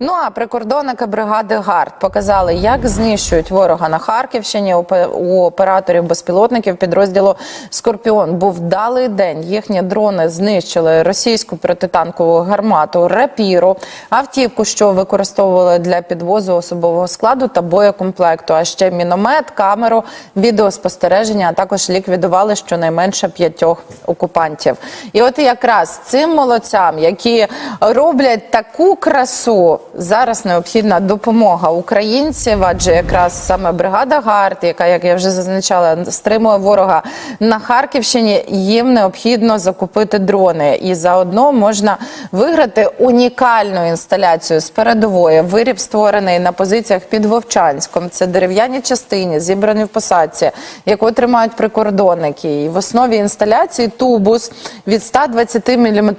Ну а прикордонники бригади ГАРД показали, як знищують ворога на Харківщині. У операторів безпілотників підрозділу Скорпіон був вдалий день. Їхні дрони знищили російську протитанкову гармату рапіру, автівку, що використовували для підвозу особового складу та боєкомплекту. А ще міномет, камеру, відеоспостереження, а також ліквідували щонайменше п'ятьох окупантів. І от якраз цим молодцям, які роблять таку красу, зараз необхідна допомога українців, адже якраз саме бригада ГАРД, яка, як я вже зазначала, стримує ворога на Харківщині, їм необхідно закупити дрони. І заодно можна виграти унікальну інсталяцію з передової. Виріб створений на позиціях під Вовчанськом. Це дерев'яні частині, зібрані в посадці, яку тримають прикордонники. І в основі інсталяції тубус від 120 мм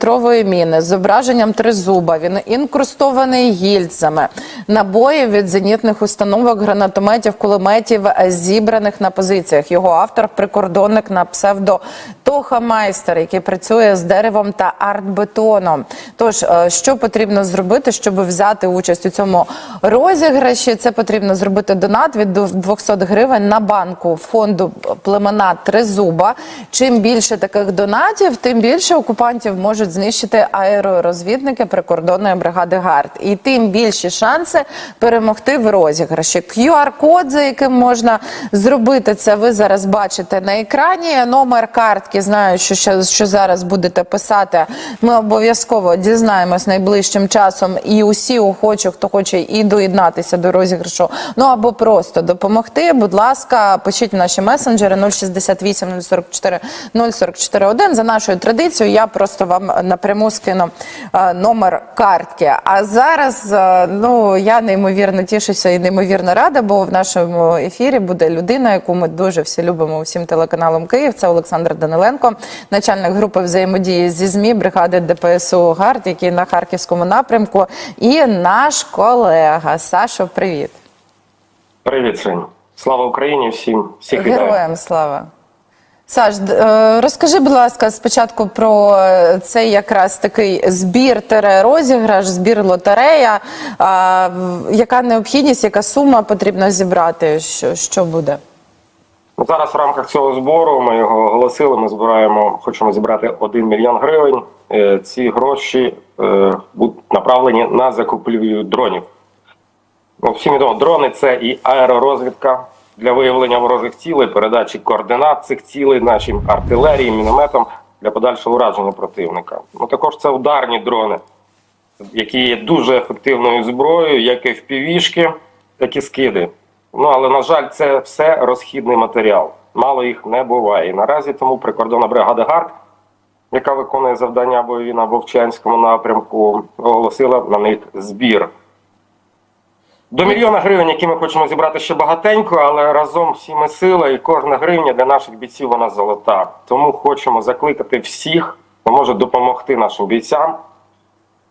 міни з зображенням тризуба. Він інкрустований гільзами, набої від зенітних установок, гранатометів, кулеметів, зібраних на позиціях. Його автор прикордонник на псевдо Тоха Майстер, який працює з деревом та артбетоном. Тож, е, що потрібно зробити, щоб взяти участь у цьому розіграші? Це потрібно зробити донат від 200 гривень на банку фонду племена Тризуба. Чим більше таких донатів, тим більше окупантів можуть знищити аеророзвідники прикордонної бригади ГАРД. І тим більші шанси перемогти в розіграші. QR-код, за яким можна зробити це, ви зараз бачите на екрані. Номер картки знаю, що, що, що зараз будете писати. Ми обов'язково дізнаємось найближчим часом. І усі охочі, хто хоче і доєднатися до розіграшу, ну або просто допомогти. Будь ласка, пишіть в наші месенджери 068 044 044 1. За нашою традицією, я просто вам напряму скину е, номер картки. А зараз е, ну я неймовірно тішуся і неймовірно рада, бо в нашому ефірі буде людина, яку ми дуже всі любимо всім телеканалом Київ. Це Олександр Даниленко, начальник групи взаємодії зі ЗМІ бригади ДПСУ ГАРД, який на харківському напрямку, і наш колега Сашо. Привіт, Привіт, Сень. Слава Україні всім. Всіх вітаю. героям слава. Саш, е, розкажи, будь ласка, спочатку про цей якраз такий збір розіграш, збір лотерея. Яка необхідність, яка сума потрібно зібрати? Що, що буде? Ну, Зараз в рамках цього збору ми його оголосили. Ми збираємо, хочемо зібрати 1 мільйон гривень. Е, Ці гроші е, будуть направлені на закупівлю дронів. Ну, всім відомо, дрони це і аеророзвідка для виявлення ворожих цілей, передачі координат цих цілей нашим артилерії, мінометам для подальшого ураження противника. Ну також це ударні дрони, які є дуже ефективною зброєю, як і впівішки, так і скиди. Ну але на жаль, це все розхідний матеріал. Мало їх не буває. І наразі тому прикордонна бригада ГАРД, яка виконує завдання бойові на Вовчанському напрямку, оголосила на них збір. До мільйона гривень, які ми хочемо зібрати ще багатенько, але разом всі ми сила і кожна гривня для наших бійців вона золота. Тому хочемо закликати всіх, хто може допомогти нашим бійцям.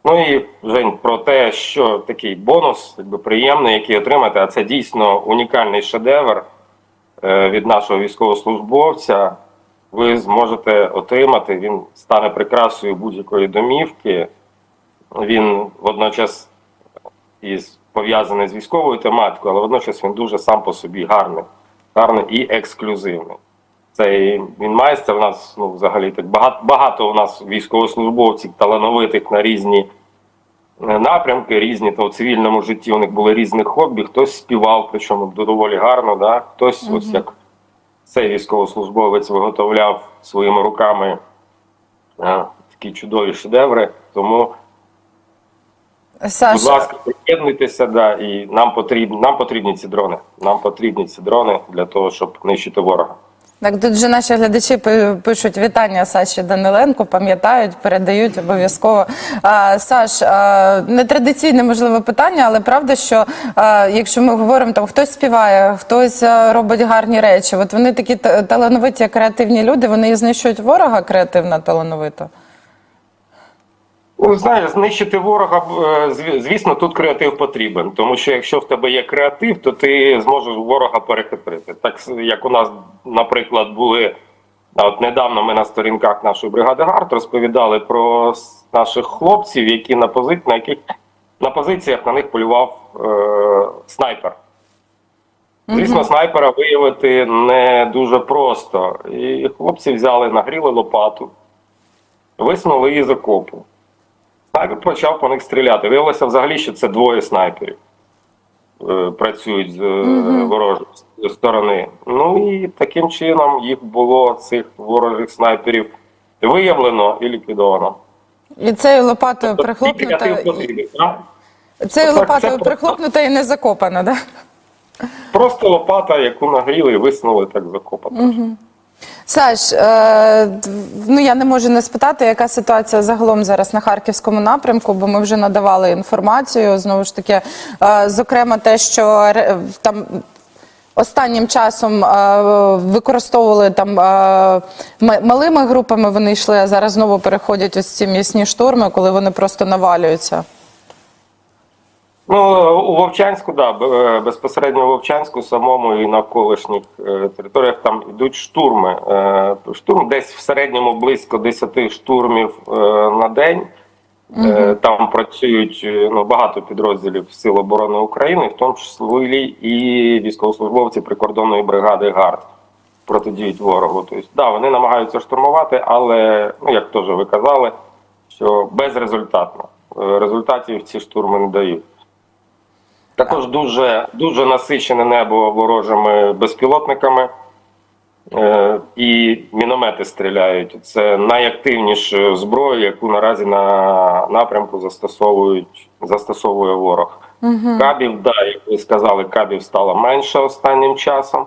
Ну і Жень, про те, що такий бонус, якби приємний, який отримати, а це дійсно унікальний шедевр е, від нашого військовослужбовця. Ви зможете отримати. Він стане прикрасою будь-якої домівки. Він водночас із пов'язаний з військовою тематикою, але водночас він дуже сам по собі гарний, гарний і ексклюзивний. Цей він майстер. У нас ну взагалі так багато багато у нас військовослужбовців талановитих на різні е, напрямки, різні то в цивільному житті у них були різні хобі. Хтось співав, причому доволі гарно. Да? Хтось, ось як цей військовослужбовець виготовляв своїми руками е, такі чудові шедеври. Тому Будь ласка, приєднуйтеся, да, і нам потрібні, нам потрібні ці дрони. Нам потрібні ці дрони для того, щоб нищити ворога. Так тут же наші глядачі пи- пишуть вітання Саші Даниленко, пам'ятають, передають обов'язково. Саш, а, нетрадиційне можливе питання, але правда, що якщо ми говоримо, там хтось співає, хтось робить гарні речі. От вони такі талановиті, креативні люди, вони знищують ворога креативно талановито. Ну, знаєш, знищити ворога, е, звісно, тут креатив потрібен. Тому що якщо в тебе є креатив, то ти зможеш ворога перехитрити. Так як у нас, наприклад, були от недавно ми на сторінках нашої бригади ГАРД розповідали про наших хлопців, які на позиціях, на яких на позиціях на них полював е, снайпер. Звісно, снайпера виявити не дуже просто. І хлопці взяли, нагріли лопату, висунули її з окопу. Снайпер почав по них стріляти. Виявилося взагалі, що це двоє снайперів е, працюють з е, ворожої сторони. Ну і таким чином їх було, цих ворожих снайперів, виявлено і ліквідовано. І цією лопатою Тобто, прихлопнута, потрібен, цією Так, лопатою прихлопнута і не закопана, да? Просто лопата, яку нагріли і висунули так закопати. Саш, е, ну я не можу не спитати, яка ситуація загалом зараз на харківському напрямку, бо ми вже надавали інформацію. Знову ж таки, е, зокрема, те, що ре- там. Останнім часом е, використовували там е, малими групами. Вони йшли, а зараз знову переходять ось ці м'ясні штурми, коли вони просто навалюються. Ну, у Вовчанську, да, е, безпосередньо у Вовчанську самому і навколишніх е, територіях там йдуть штурми. Е, Штурм десь в середньому близько 10 штурмів на день. Е, Там працюють ну, багато підрозділів Сил оборони України, в тому числі і військовослужбовці прикордонної бригади ГАРД протидіють ворогу. Тобто, да, вони намагаються штурмувати, але, ну як теж ви казали, що безрезультатно. Результатів ці штурми не дають. Також дуже, дуже насичене небо ворожими безпілотниками. Е, і міномети стріляють. Це найактивніша зброя, яку наразі на напрямку застосовують, застосовує ворог. Кабів, да, як ви сказали, кабів стало менше останнім часом.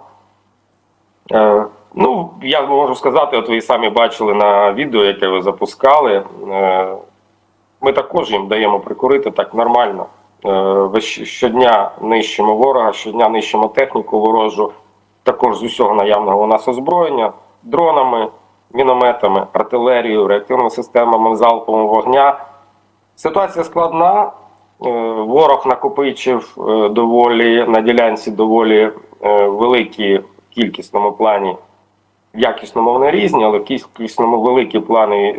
Е, ну, я можу сказати, от ви самі бачили на відео, яке ви запускали. Е, ми також їм даємо прикурити так нормально. Е, щодня нищимо ворога, щодня нищимо техніку ворожу, також з усього наявного у нас озброєння, дронами, мінометами, артилерією, реактивними системами залпового вогня. Ситуація складна. Е, Ворог накопичив е, доволі на ділянці доволі великі в кількісному плані. В якісному вони різні, але в кількісному великі плани,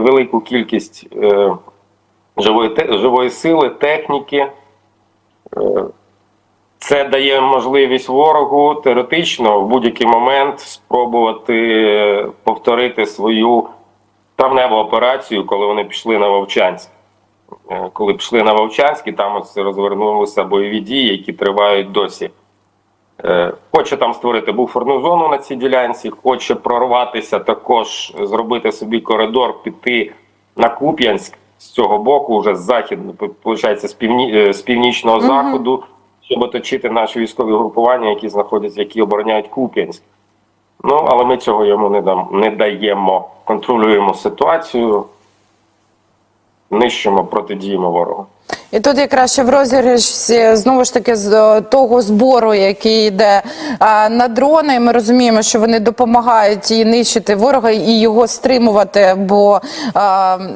велику кількість живої, живої сили, техніки. Е, Це дає можливість ворогу теоретично в будь-який момент спробувати е, повторити свою травневу операцію, коли вони пішли на Вовчанськ. Е, Коли пішли на Вовчанськ, і там ось розвернулися бойові дії, які тривають досі. Хоче там створити буферну зону на цій ділянці, хоче прорватися також, зробити собі коридор, піти на Куп'янськ з цього боку, вже з західного, виходить, з, півні, е, з північного заходу, щоб оточити наші військові групування, які знаходяться, які обороняють Куп'янськ. Ну, але ми цього йому не, дам, не даємо. Контролюємо ситуацію, нищимо, протидіємо ворогу. І тут якраз ще в розіграші знову ж таки з е, того збору, який йде на дрони. Ми розуміємо, що вони допомагають і нищити ворога, і його стримувати, бо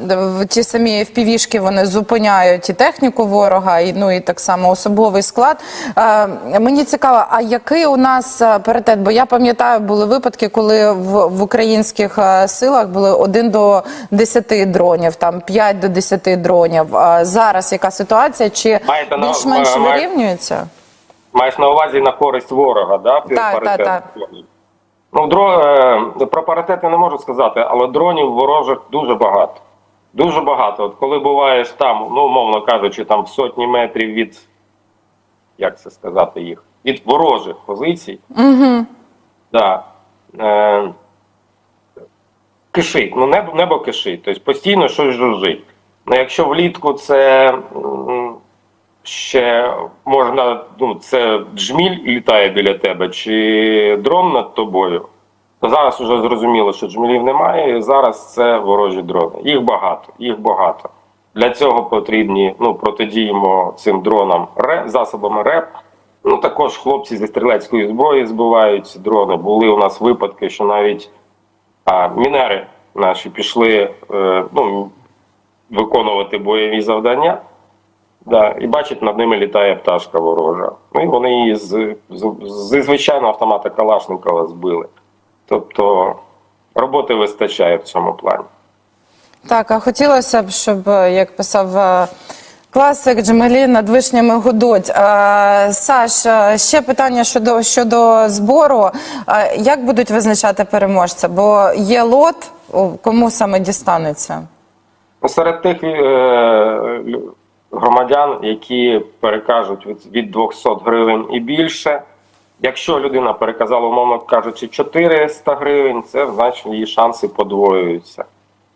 в ті самі FPV-шки вони зупиняють і техніку ворога, і ну і так само особовий склад. Е, Мені цікаво, а який у нас е, паритет? Бо я пам'ятаю, були випадки, коли в, в українських е, силах були 1 до 10 дронів, там 5 до 10 дронів. А зараз яка ситуація? Чи більш-менш вирівнюється? Маєш на увазі на користь ворога, да? Так, паритет? так, Ну, дро... е, про паритет я не можу сказати, але дронів ворожих дуже багато. Дуже багато. От коли буваєш там, ну, умовно кажучи, там в сотні метрів від, як це сказати їх, від ворожих позицій, Угу. да, е, кишить, ну небо, небо кишить, тобто постійно щось жужжить. Ну, якщо влітку це ще можна, ну, це джміль літає біля тебе, чи дрон над тобою, то зараз вже зрозуміло, що джмілів немає, і зараз це ворожі дрони. Їх багато, їх багато. Для цього потрібні, ну, протидіємо цим дронам ре- засобами РЕП. Ну, також хлопці зі стрілецької зброї збивають дрони. Були у нас випадки, що навіть а, мінери наші пішли е, ну, виконувати бойові завдання. Да, і бачить, над ними літає пташка ворожа. Ну і вони її з, з, зі звичайного автомата Калашникова збили. Тобто роботи вистачає в цьому плані. Так, а хотілося б, щоб, як писав е, Класик Джемелі над вишнями гудуть. Саш, е, ще питання щодо, щодо збору. Як будуть визначати переможця? Бо є лот, кому саме дістанеться? Ну, Серед тих е, громадян, які перекажуть від, від 200 гривень і більше, якщо людина переказала, умовно кажучи, 400 гривень, це значить її шанси подвоюються.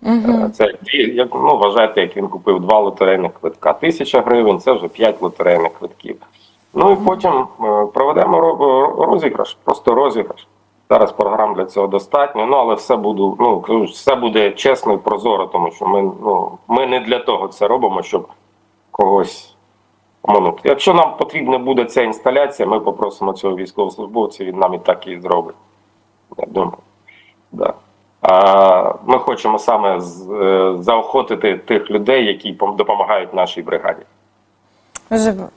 Е, Це як ну вважайте, як він купив два лотерейних квитка. Тисяча гривень це вже п'ять лотерейних квитків. Ну і потім е, проведемо розіграш, просто розіграш. Зараз програм для цього достатньо, ну але все буду, ну все буде чесно і прозоро, тому що ми ну ми не для того це робимо, щоб когось оминути. Якщо нам потрібна буде ця інсталяція, ми попросимо цього військовослужбовця, він нам і так і зробить. Я думаю. Да. А, ми хочемо саме е, заохотити тих людей, які допомагають нашій бригаді. Б-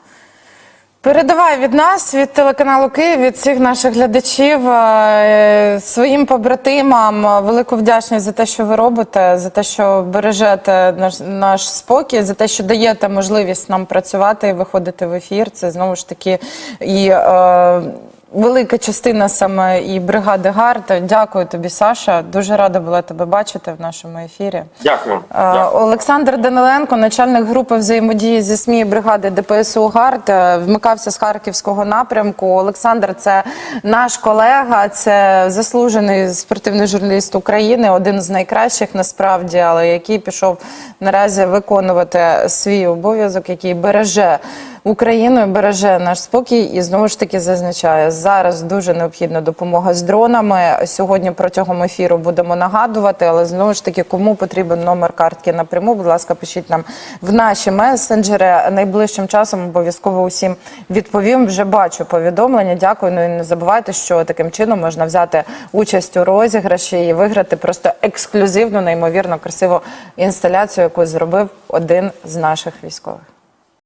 Передавай від нас, від телеканалу Київ, від всіх наших глядачів, е, своїм побратимам е, велику вдячність за те, що ви робите, за те, що бережете наш, наш спокій, за те, що даєте можливість нам працювати і виходити в ефір. Це знову ж таки і е, велика частина саме і бригади ГАРД. Дякую тобі, Саша. Дуже рада була тебе бачити в нашому ефірі. Дякую. Е, Дякую. Олександр Даниленко, начальник групи взаємодії зі СМІ бригади ДПСУ ГАРД, е, вмикався з харківського напрямку. Олександр це наш колега, це заслужений спортивний журналіст України, один з найкращих насправді, але який пішов наразі виконувати свій обов'язок, який береже. Україну і береже наш спокій і знову ж таки зазначає, зараз дуже необхідна допомога з дронами. Сьогодні протягом ефіру будемо нагадувати, але знову ж таки, кому потрібен номер картки напряму, будь ласка, пишіть нам в наші месенджери. Найближчим часом обов'язково усім відповім. Вже бачу повідомлення. Дякую. Ну і не забувайте, що таким чином можна взяти участь у розіграші і виграти просто ексклюзивну, неймовірно красиву інсталяцію, яку зробив один з наших військових.